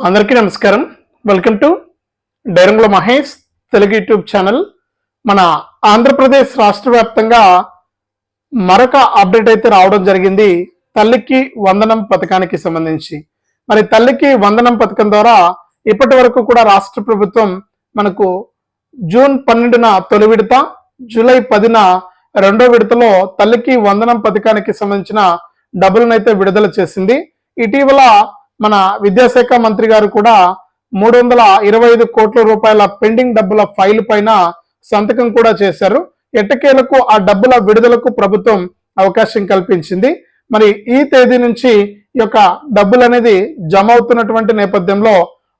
అందరికీ నమస్కారం. Welcome to డైరంగుల మహేష్ తెలుగు యూట్యూబ్ ఛానల్ మన ఆంధ్రప్రదేశ్ రాష్ట్ర వ్యాప్తంగా మరొక అప్డేట్ అయితే రావడం జరిగింది. తల్లికి వందనం పథకానికి సంబంధించి. మరి తల్లికి వందనం పథకం ద్వారా ఇప్పటి వరకు కూడా రాష్ట్ర ప్రభుత్వం మనకు జూన్ పన్నెండున తొలి విడత జూలై పదిన రెండో విడతలో తల్లికి వందనం పథకానికి సంబంధించిన డబ్బులను విడుదల చేసింది. ఇటీవల మన విద్యాశాఖ మంత్రి గారు కూడా మూడు వందల ఇరవై ఐదు కోట్ల రూపాయల పెండింగ్ డబ్బుల ఫైల్ పైన సంతకం కూడా చేశారు. ఎట్టకేలకు ఆ డబ్బుల విడుదలకు ప్రభుత్వం అవకాశం కల్పించింది. మరి ఈ తేదీ నుంచి ఈ యొక్క డబ్బులు అనేది జమ అవుతున్నటువంటి నేపథ్యంలో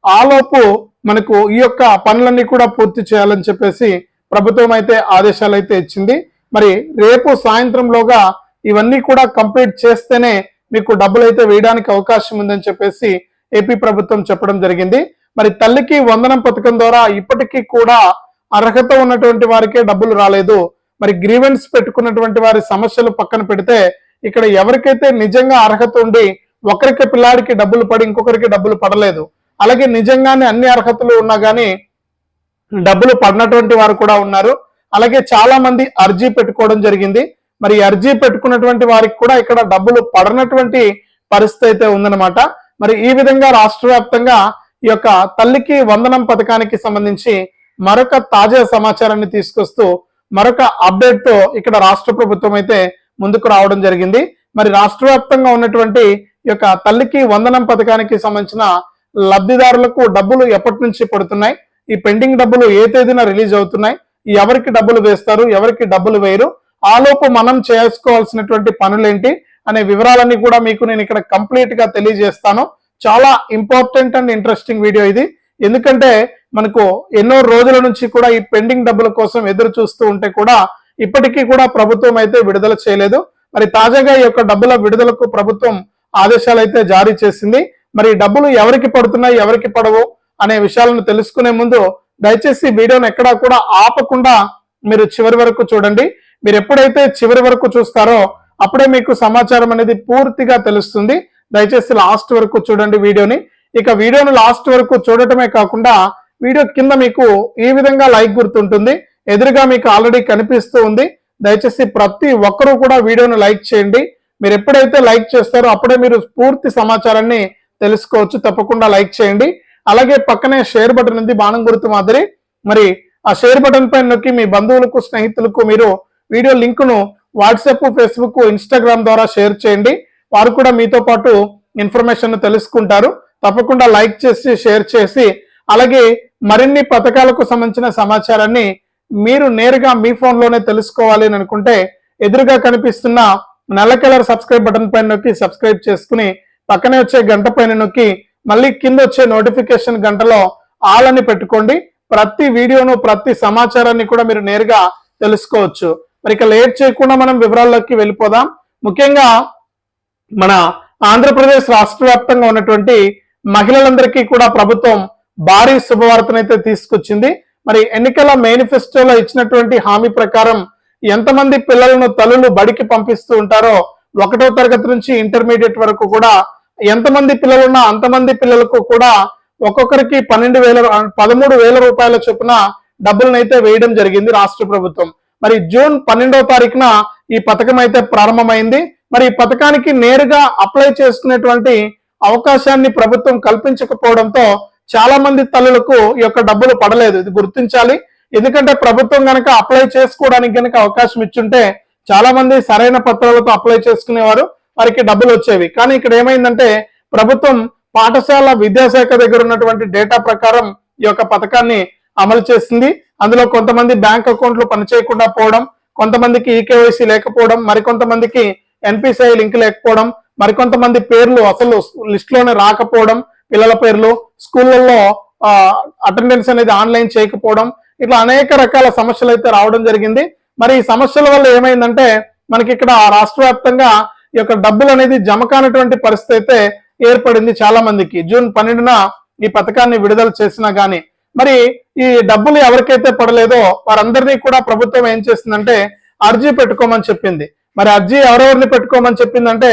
ఆలోపు మనకు ఈ యొక్క పనులన్నీ కూడా పూర్తి చేయాలని చెప్పేసి ప్రభుత్వం అయితే ఆదేశాలు అయితే ఇచ్చింది. మరి రేపు సాయంత్రంలోగా ఇవన్నీ కూడా కంప్లీట్ చేస్తేనే మీకు డబ్బులు అయితే వేయడానికి అవకాశం ఉందని చెప్పేసి ఏపీ ప్రభుత్వం చెప్పడం జరిగింది. మరి తల్లికి వందనం పథకం ద్వారా ఇప్పటికీ కూడా అర్హత ఉన్నటువంటి వారికే డబ్బులు రాలేదు. మరి గ్రీవెన్స్ పెట్టుకున్నటువంటి వారి సమస్యలు పక్కన పెడితే ఇక్కడ ఎవరికైతే నిజంగా అర్హత ఉండి ఒకరికి పిల్లాడికి డబ్బులు పడి ఇంకొకరికి డబ్బులు పడలేదు. అలాగే నిజంగానే అన్ని అర్హతలు ఉన్నా కానీ డబ్బులు పడినటువంటి వారు కూడా ఉన్నారు. అలాగే చాలా మంది అర్జీ పెట్టుకోవడం జరిగింది. మరి అర్జీ పెట్టుకున్నటువంటి వారికి కూడా ఇక్కడ డబ్బులు పడనటువంటి పరిస్థితి అయితే ఉందన్నమాట. మరి ఈ విధంగా రాష్ట్ర వ్యాప్తంగా ఈ యొక్క తల్లికి వందనం పథకానికి సంబంధించి మరొక తాజా సమాచారాన్ని తీసుకొస్తూ మరొక అప్డేట్తో ఇక్కడ రాష్ట్ర ప్రభుత్వం అయితే ముందుకు రావడం జరిగింది. మరి రాష్ట్ర వ్యాప్తంగా ఉన్నటువంటి ఈ యొక్క తల్లికి వందనం పథకానికి సంబంధించిన లబ్ధిదారులకు డబ్బులు ఎప్పటి నుంచి పడుతున్నాయి? ఈ పెండింగ్ డబ్బులు ఏ తేదీన రిలీజ్ అవుతున్నాయి? ఎవరికి డబ్బులు వేస్తారు? ఎవరికి డబ్బులు వేయరు? ఆలోపు మనం చేసుకోవాల్సినటువంటి పనులేంటి అనే వివరాలన్నీ కూడా మీకు నేను ఇక్కడ కంప్లీట్గా తెలియజేస్తాను. చాలా ఇంపార్టెంట్ అండ్ ఇంట్రెస్టింగ్ వీడియో ఇది. ఎందుకంటే మనకు ఎన్నో రోజుల నుంచి కూడా ఈ పెండింగ్ డబ్బుల కోసం ఎదురు చూస్తూ ఉంటే కూడా ఇప్పటికీ కూడా ప్రభుత్వం అయితే విడుదల చేయలేదు. మరి తాజాగా ఈ యొక్క డబ్బుల విడుదలకు ప్రభుత్వం ఆదేశాలు అయితే జారీ చేసింది. మరి డబ్బులు ఎవరికి పడుతున్నాయి ఎవరికి పడవు అనే విషయాలను తెలుసుకునే ముందు దయచేసి వీడియోను ఎక్కడా కూడా ఆపకుండా మీరు చివరి వరకు చూడండి. మీరు ఎప్పుడైతే చివరి వరకు చూస్తారో అప్పుడే మీకు సమాచారం అనేది పూర్తిగా తెలుస్తుంది. దయచేసి లాస్ట్ వరకు చూడండి వీడియోని. ఇక వీడియోను లాస్ట్ వరకు చూడటమే కాకుండా వీడియో కింద మీకు ఈ విధంగా లైక్ గుర్తుంటుంది. ఎదురుగా మీకు ఆల్రెడీ కనిపిస్తూ ఉంది. దయచేసి ప్రతి ఒక్కరూ కూడా వీడియోను లైక్ చేయండి. మీరు ఎప్పుడైతే లైక్ చేస్తారో అప్పుడే మీరు పూర్తి సమాచారాన్ని తెలుసుకోవచ్చు. తప్పకుండా లైక్ చేయండి. అలాగే పక్కనే షేర్ బటన్ ఉంది. బాణం గుర్తు మాదిరి. మరి ఆ షేర్ బటన్ పైన నొక్కి మీ బంధువులకు స్నేహితులకు మీరు వీడియో లింకును వాట్సాప్ ఫేస్బుక్ ఇన్స్టాగ్రామ్ ద్వారా షేర్ చేయండి. వారు కూడా మీతో పాటు ఇన్ఫర్మేషన్ తెలుసుకుంటారు. తప్పకుండా లైక్ చేసి షేర్ చేసి అలాగే మరిన్ని పథకాలకు సంబంధించిన సమాచారాన్ని మీరు నేరుగా మీ ఫోన్లోనే తెలుసుకోవాలి అని అనుకుంటే ఎదురుగా కనిపిస్తున్న నల్ల కలర్ సబ్స్క్రైబ్ బటన్ పైన నొక్కి సబ్స్క్రైబ్ చేసుకుని పక్కనే వచ్చే గంట పైన నొక్కి మళ్ళీ కింద వచ్చే నోటిఫికేషన్ గంటలో ఆల్ అని పెట్టుకోండి. ప్రతి వీడియోను ప్రతి సమాచారాన్ని కూడా మీరు నేరుగా తెలుసుకోవచ్చు. మరి ఇక లేట్ చేయకుండా మనం వివరాల్లోకి వెళ్ళిపోదాం. ముఖ్యంగా మన ఆంధ్రప్రదేశ్ రాష్ట్ర వ్యాప్తంగా ఉన్నటువంటి మహిళలందరికీ కూడా ప్రభుత్వం భారీ శుభవార్తనైతే తీసుకొచ్చింది. మరి ఎన్నికల మేనిఫెస్టోలో ఇచ్చినటువంటి హామీ ప్రకారం ఎంతమంది పిల్లలను తల్లులు బడికి పంపిస్తూ ఉంటారో ఒకటో తరగతి నుంచి ఇంటర్మీడియట్ వరకు కూడా ఎంతమంది పిల్లలున్నా అంతమంది పిల్లలకు కూడా ఒక్కొక్కరికి పన్నెండు వేల పదమూడు వేల రూపాయల చొప్పున డబ్బులనైతే వేయడం జరిగింది రాష్ట్ర ప్రభుత్వం. మరి జూన్ పన్నెండవ తారీఖున ఈ పథకం అయితే ప్రారంభమైంది. మరి ఈ పథకానికి నేరుగా అప్లై చేసుకునేటువంటి అవకాశాన్ని ప్రభుత్వం కల్పించకపోవడంతో చాలా మంది తల్లులకు ఈ యొక్క డబ్బులు పడలేదు. ఇది గుర్తించాలి. ఎందుకంటే ప్రభుత్వం కనుక అప్లై చేసుకోవడానికి కనుక అవకాశం ఇచ్చుంటే చాలా మంది సరైన పత్రాలతో అప్లై చేసుకునేవారు. వారికి డబ్బులు వచ్చేవి. కానీ ఇక్కడ ఏమైందంటే ప్రభుత్వం పాఠశాల విద్యాశాఖ దగ్గర ఉన్నటువంటి డేటా ప్రకారం ఈ యొక్క పథకాన్ని అమలు చేసింది. అందులో కొంతమంది బ్యాంక్ అకౌంట్లు పనిచేయకుండా పోవడం కొంతమందికి ఈకేవైసీ లేకపోవడం మరికొంతమందికి ఎన్పిసిఐ లింక్ లేకపోవడం మరికొంతమంది పేర్లు అసలు లిస్ట్లోనే రాకపోవడం పిల్లల పేర్లు స్కూళ్ళల్లో అటెండెన్స్ అనేది ఆన్లైన్ చేయకపోవడం ఇట్లా అనేక రకాల సమస్యలు అయితే రావడం జరిగింది. మరి ఈ సమస్యల వల్ల ఏమైందంటే మనకి ఇక్కడ రాష్ట్ర వ్యాప్తంగా ఈ యొక్క డబ్బులు అనేది జమ కానటువంటి పరిస్థితి అయితే ఏర్పడింది చాలా మందికి జూన్ పన్నెండున ఈ పథకాన్ని విడుదల చేసినా గానీ మరి ఈ డబ్బులు ఎవరికైతే పడలేదో వారందరినీ కూడా ప్రభుత్వం ఏం చేసిందంటే అర్జీ పెట్టుకోమని చెప్పింది. మరి అర్జీ ఎవరెవరిని పెట్టుకోమని చెప్పిందంటే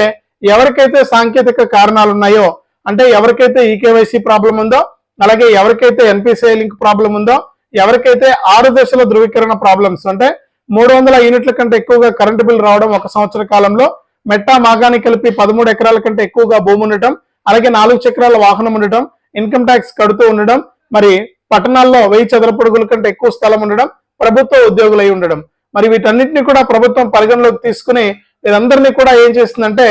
ఎవరికైతే సాంకేతిక కారణాలు ఉన్నాయో అంటే ఎవరికైతే ఈకేవైసీ ప్రాబ్లం ఉందో అలాగే ఎవరికైతే ఎన్పిసిఐ లింక్ ప్రాబ్లం ఉందో ఎవరికైతే ఆరు దశల ధృవీకరణ ప్రాబ్లమ్స్ అంటే మూడు వందల యూనిట్ల కంటే ఎక్కువగా కరెంటు బిల్ రావడం ఒక సంవత్సర కాలంలో మెట్టా మాగాని కలిపి పదమూడు ఎకరాల కంటే ఎక్కువగా భూమి ఉండటం అలాగే నాలుగు చక్రాల వాహనం ఉండటం ఇన్కమ్ ట్యాక్స్ కడుతూ ఉండడం మరి పట్టణాల్లో వెయ్యి చదరపడుగుల కంటే ఎక్కువ స్థలం ఉండడం ప్రభుత్వ ఉద్యోగులై ఉండడం. మరి వీటన్నిటిని కూడా ప్రభుత్వం పరిగణలోకి తీసుకుని వీరందరినీ కూడా ఏం చేస్తుందంటే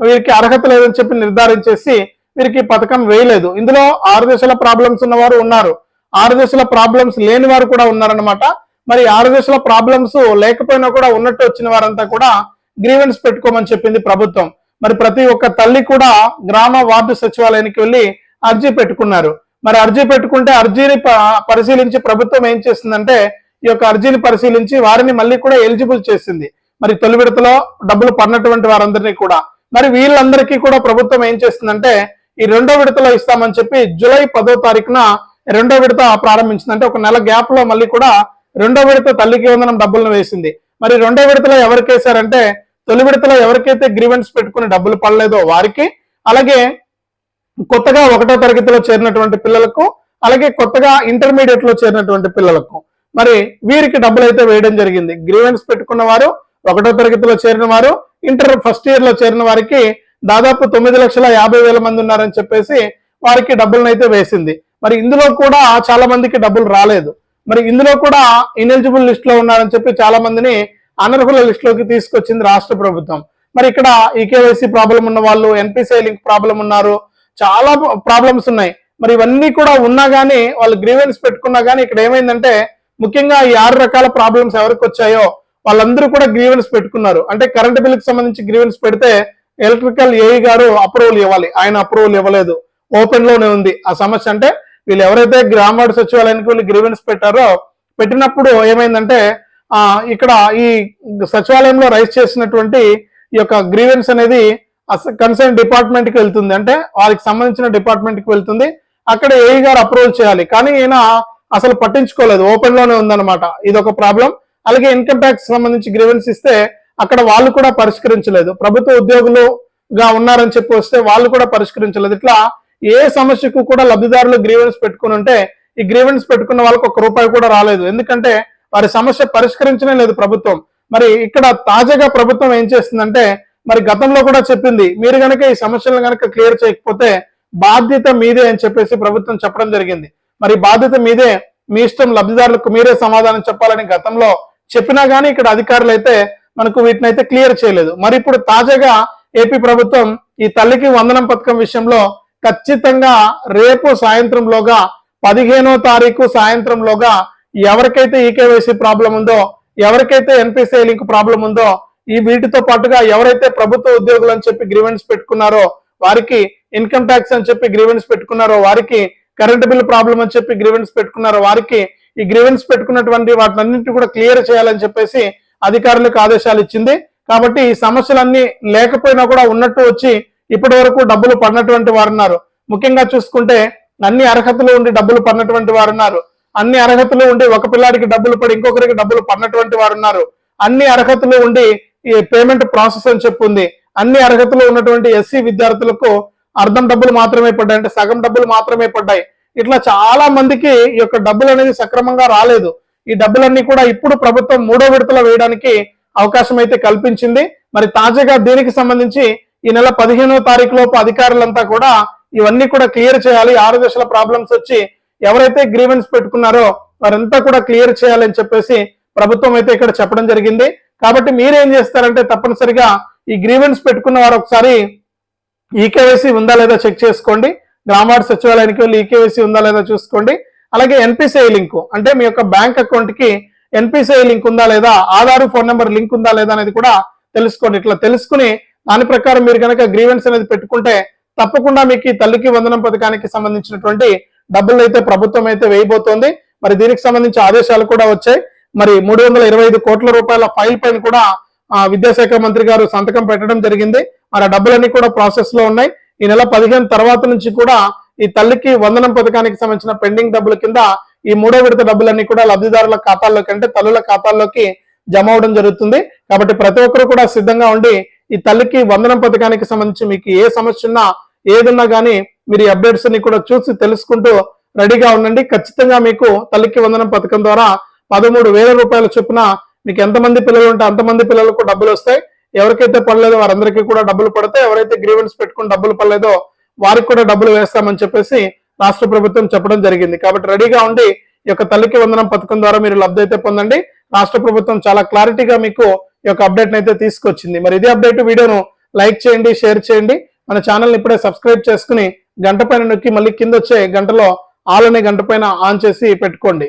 వీరికి అర్హత లేదని చెప్పి నిర్ధారించేసి వీరికి పథకం వేయలేదు. ఇందులో ఆరు దశల ప్రాబ్లమ్స్ ఉన్నవారు ఉన్నారు. ఆరు దశల ప్రాబ్లమ్స్ లేని వారు కూడా ఉన్నారనమాట మరి ఆరు దశల ప్రాబ్లమ్స్ లేకపోయినా కూడా ఉన్నట్టు వచ్చిన వారంతా కూడా గ్రీవెన్స్ పెట్టుకోమని చెప్పింది ప్రభుత్వం. మరి ప్రతి ఒక్క తల్లి కూడా గ్రామ వార్డు సచివాలయానికి వెళ్ళి అర్జీ పెట్టుకున్నారు. మరి అర్జీ పెట్టుకుంటే అర్జీని ప- పరిశీలించి ప్రభుత్వం ఏం చేస్తుందంటే ఈ యొక్క అర్జీని పరిశీలించి వారిని మళ్ళీ కూడా ఎలిజిబుల్ చేసింది. మరి తొలి విడతలో డబ్బులు పడినటువంటి వారందరినీ కూడా. మరి వీళ్ళందరికీ కూడా ప్రభుత్వం ఏం చేస్తుందంటే ఈ రెండో విడతలో ఇస్తామని చెప్పి జూలై పదో తారీఖున రెండో విడత ప్రారంభించింది అంటే ఒక నెల గ్యాప్లో మళ్ళీ కూడా రెండో విడత తల్లికి వందనం డబ్బులను వేసింది. మరి రెండో విడతలో ఎవరికి వేశారంటే తొలి విడతలో ఎవరికైతే గ్రీవెన్స్ పెట్టుకుని డబ్బులు పడలేదో వారికి అలాగే కొత్తగా ఒకటో తరగతిలో చేరినటువంటి పిల్లలకు అలాగే కొత్తగా ఇంటర్మీడియట్లో చేరినటువంటి పిల్లలకు. మరి వీరికి డబ్బులు అయితే వేయడం జరిగింది. గ్రీవెన్స్ పెట్టుకున్న వారు ఒకటో తరగతిలో చేరిన వారు ఇంటర్ ఫస్ట్ ఇయర్లో చేరిన వారికి దాదాపు తొమ్మిది లక్షల యాభై వేల మంది ఉన్నారని చెప్పేసి వారికి డబ్బులను అయితే వేసింది. మరి ఇందులో కూడా చాలా మందికి డబ్బులు రాలేదు. మరి ఇందులో కూడా ఇనెలిజిబుల్ లిస్ట్లో ఉన్నారని చెప్పి చాలా మందిని అనర్హుల లిస్ట్లోకి తీసుకొచ్చింది రాష్ట్ర ప్రభుత్వం. మరి ఇక్కడ ఈకేవైసీ ప్రాబ్లం ఉన్న వాళ్ళు ఎన్పిసిఐ లింక్ ప్రాబ్లం ఉన్నారు చాలా ప్రాబ్లమ్స్ ఉన్నాయి. మరి ఇవన్నీ కూడా ఉన్నా కానీ వాళ్ళు గ్రీవెన్స్ పెట్టుకున్నా కానీ ఇక్కడ ఏమైందంటే ముఖ్యంగా ఈ ఆరు రకాల ప్రాబ్లమ్స్ ఎవరికి వచ్చాయో వాళ్ళందరూ కూడా గ్రీవెన్స్ పెట్టుకున్నారు. అంటే కరెంట్ బిల్కి సంబంధించి గ్రీవెన్స్ పెడితే ఎలక్ట్రికల్ ఏఈ గారు అప్రూవల్ ఇవ్వాలి. ఆయన అప్రూవల్ ఇవ్వలేదు. ఓపెన్లోనే ఉంది. ఆ సమస్య అంటే వీళ్ళు ఎవరైతే గ్రామ సచివాలయానికి వెళ్ళి గ్రీవెన్స్ పెట్టారో పెట్టినప్పుడు ఏమైందంటే ఆ ఇక్కడ ఈ సచివాలయంలో రైజ్ చేసినటువంటి ఈ యొక్క గ్రీవెన్స్ అనేది కన్సర్న్ డిపార్ట్మెంట్కి వెళ్తుంది. అంటే వారికి సంబంధించిన డిపార్ట్మెంట్కి వెళ్తుంది. అక్కడ ఏఈ గారు అప్రూవల్ చేయాలి. కానీ ఈయన అసలు పట్టించుకోలేదు. ఓపెన్లోనే ఉందన్నమాట. ఇది ఒక ప్రాబ్లం. అలాగే ఇన్కమ్ ట్యాక్స్ సంబంధించి గ్రీవెన్స్ ఇస్తే అక్కడ వాళ్ళు కూడా పరిష్కరించలేదు. ప్రభుత్వ ఉద్యోగులుగా ఉన్నారని చెప్పి వస్తే వాళ్ళు కూడా పరిష్కరించలేదు. ఇట్లా ఏ సమస్యకు కూడా లబ్ధిదారులు గ్రీవెన్స్ పెట్టుకుని ఉంటే ఈ గ్రీవెన్స్ పెట్టుకున్న వాళ్ళకి ఒక రూపాయి కూడా రాలేదు. ఎందుకంటే వారి సమస్య పరిష్కరించనే లేదు ప్రభుత్వం. మరి ఇక్కడ తాజాగా ప్రభుత్వం ఏం చేస్తుందంటే మరి గతంలో కూడా చెప్పింది మీరు గనక ఈ సమస్యలను గనక క్లియర్ చేయకపోతే బాధ్యత మీదే అని చెప్పేసి ప్రభుత్వం చెప్పడం జరిగింది. మరి బాధ్యత మీదే మీ ఇష్టం లబ్ధిదారులకు మీరే సమాధానం చెప్పాలని గతంలో చెప్పినా గానీ ఇక్కడ అధికారులు అయితే మనకు వీటిని అయితే క్లియర్ చేయలేదు. మరి ఇప్పుడు తాజాగా ఏపీ ప్రభుత్వం ఈ తల్లికి వందనం పథకం విషయంలో ఖచ్చితంగా రేపు సాయంత్రంలోగా పదిహేనో తారీఖు సాయంత్రంలోగా ఎవరికైతే ఈకేవైసీ ప్రాబ్లం ఉందో ఎవరికైతే ఎన్పిసిఐ లింక్ ప్రాబ్లం ఉందో ఈ వీటితో పాటుగా ఎవరైతే ప్రభుత్వ ఉద్యోగులు అని చెప్పి గ్రీవెన్స్ పెట్టుకున్నారో వారికి ఇన్కమ్ ట్యాక్స్ అని చెప్పి గ్రీవెన్స్ పెట్టుకున్నారో వారికి కరెంట్ బిల్ ప్రాబ్లం అని చెప్పి గ్రీవెన్స్ పెట్టుకున్నారో వారికి ఈ గ్రీవెన్స్ పెట్టుకున్నటువంటి వాటినన్నింటి కూడా క్లియర్ చేయాలని చెప్పేసి అధికారులకు ఆదేశాలు ఇచ్చింది. కాబట్టి ఈ సమస్యలన్నీ లేకపోయినా కూడా ఉన్నట్టు వచ్చి ఇప్పటి వరకు డబ్బులు పడినటువంటి వారు ఉన్నారు ముఖ్యంగా చూసుకుంటే అన్ని అర్హతలు ఉండి డబ్బులు పడినటువంటి వారు ఉన్నారు అన్ని అర్హతలు ఉండి ఒక పిల్లాడికి డబ్బులు పడి ఇంకొకరికి డబ్బులు పడినటువంటి వారు ఉన్నారు అన్ని అర్హతలు ఉండి పేమెంట్ ప్రాసెస్ అని చెప్పుంది. అన్ని అర్హతలు ఉన్నటువంటి ఎస్సీ విద్యార్థులకు అర్ధం డబ్బులు మాత్రమే పడ్డాయి. అంటే సగం డబ్బులు మాత్రమే పడ్డాయి. ఇట్లా చాలా మందికి ఈ యొక్క డబ్బులు అనేది సక్రమంగా రాలేదు. ఈ డబ్బులన్నీ కూడా ఇప్పుడు ప్రభుత్వం మూడో విడతలో వేయడానికి అవకాశం అయితే కల్పించింది. మరి తాజాగా దీనికి సంబంధించి ఈ నెల పదిహేనో తారీఖు లోపు అధికారులంతా కూడా ఇవన్నీ కూడా క్లియర్ చేయాలి. ఆరు దశల ప్రాబ్లమ్స్ వచ్చి ఎవరైతే గ్రీవెన్స్ పెట్టుకున్నారో వారంతా కూడా క్లియర్ చేయాలని చెప్పేసి ప్రభుత్వం అయితే ఇక్కడ చెప్పడం జరిగింది. కాబట్టి మీరేం చేస్తారంటే తప్పనిసరిగా ఈ గ్రీవెన్స్ పెట్టుకున్న వారు ఒకసారి ఈకేవైసీ ఉందా లేదా చెక్ చేసుకోండి. గ్రామార్ సచివాలయానికి వెళ్ళి ఈకేవైసీ ఉందా లేదా చూసుకోండి. అలాగే ఎన్పిసిఐ లింక్ అంటే మీ యొక్క బ్యాంక్ అకౌంట్కి ఎన్పిసిఐ లింక్ ఉందా లేదా ఆధార్ ఫోన్ నెంబర్ లింక్ ఉందా లేదా అనేది కూడా తెలుసుకోండి. ఇట్లా తెలుసుకుని దాని ప్రకారం మీరు కనుక గ్రీవెన్స్ అనేది పెట్టుకుంటే తప్పకుండా మీకు ఈ తల్లికి వందనం పథకానికి సంబంధించినటువంటి డబ్బులు అయితే ప్రభుత్వం అయితే వేయబోతోంది. మరి దీనికి సంబంధించి ఆదేశాలు కూడా వచ్చాయి. మరి మూడు వందల ఇరవై ఐదు కోట్ల రూపాయల ఫైల్ పైన కూడా ఆ, విద్యాశాఖ మంత్రి గారు సంతకం పెట్టడం జరిగింది. మరి ఆ డబ్బులన్నీ కూడా ప్రాసెస్లో ఉన్నాయి. ఈ నెల పదిహేను తర్వాత నుంచి కూడా ఈ తల్లికి వందనం పథకానికి సంబంధించిన పెండింగ్ డబ్బుల కింద ఈ మూడో విడత డబ్బులన్నీ కూడా లబ్ధిదారుల ఖాతాల్లోకి అంటే తల్లుల ఖాతాల్లోకి జమ అవడం జరుగుతుంది. కాబట్టి ప్రతి ఒక్కరు కూడా సిద్ధంగా ఉండి ఈ తల్లికి వందనం పథకానికి సంబంధించి మీకు ఏ సమస్య ఉన్నా ఏదున్నా గానీ మీరు ఈ అప్డేట్స్ అన్ని కూడా చూసి తెలుసుకుంటూ రెడీగా ఉండండి. ఖచ్చితంగా మీకు తల్లికి వందనం పథకం ద్వారా పదమూడు వేల రూపాయల చొప్పున మీకు ఎంతమంది పిల్లలు ఉంటే అంతమంది పిల్లలకు డబ్బులు వస్తాయి. ఎవరికైతే పడలేదో వారందరికీ కూడా డబ్బులు పడతాయి. ఎవరైతే గ్రీవెన్స్ పెట్టుకుని డబ్బులు పడలేదో వారికి కూడా డబ్బులు వేస్తామని చెప్పేసి రాష్ట్ర ప్రభుత్వం చెప్పడం జరిగింది. కాబట్టి రెడీగా ఉండి ఈ యొక్క తల్లికి వందనం పథకం ద్వారా మీరు లబ్ధి అయితే పొందండి. రాష్ట్ర ప్రభుత్వం చాలా క్లారిటీగా మీకు ఈ యొక్క అప్డేట్ అయితే తీసుకొచ్చింది. మరి ఇదే అప్డేట్ వీడియోను లైక్ చేయండి షేర్ చేయండి. మన ఛానల్ని ఇప్పుడే సబ్స్క్రైబ్ చేసుకుని గంట పైన నొక్కి మళ్ళీ కింద వచ్చే గంటలో ఆల్ అనే గంట పైన ఆన్ చేసి పెట్టుకోండి.